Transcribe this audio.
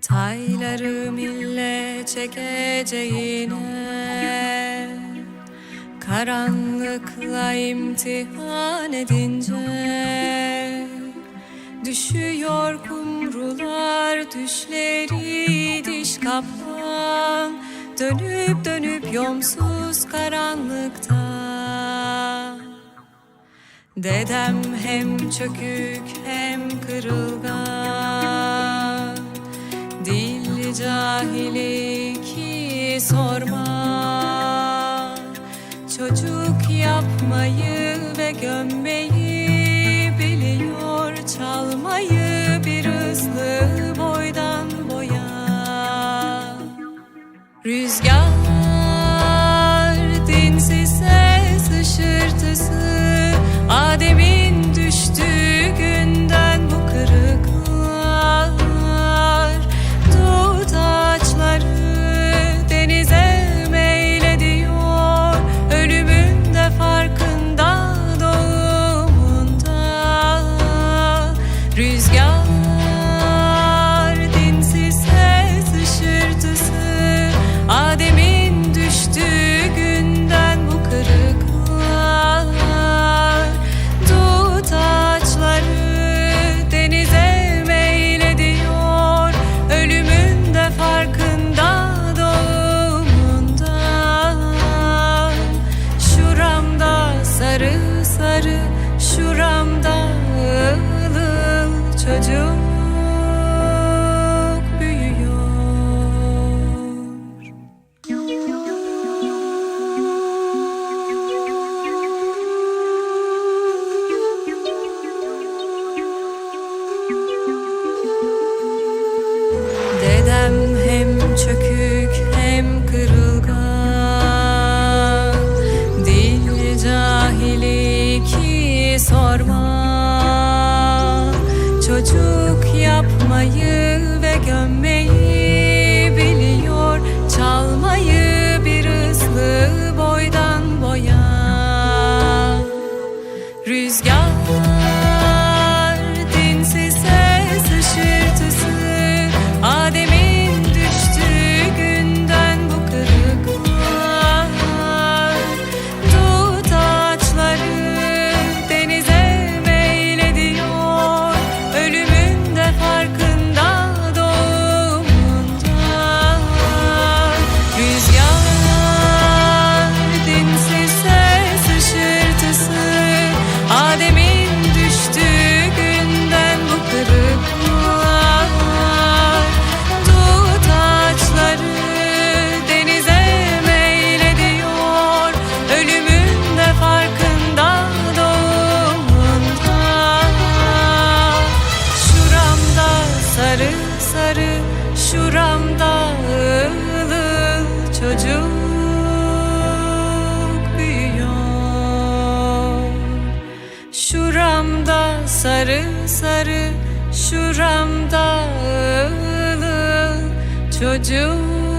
Tayları mille çekeceğine Karanlıkla imtihan edince Düşüyor kumrular düşleri diş kaplan Dönüp dönüp yomsuz karanlıkta. Dedem hem çökük hem kırılgan. Dil cahili ki sorma. Çocuk yapmayı ve gömmeyi Şuramda ılıl çocuk büyüyor. Dedem hem çökük hem kırılgan yapmayı ve gömmeyi biliyor Çalmayı Şuramda ılıl çocuk büyüyor. Şuramda sarı sarı Şuramda ılıl çocuk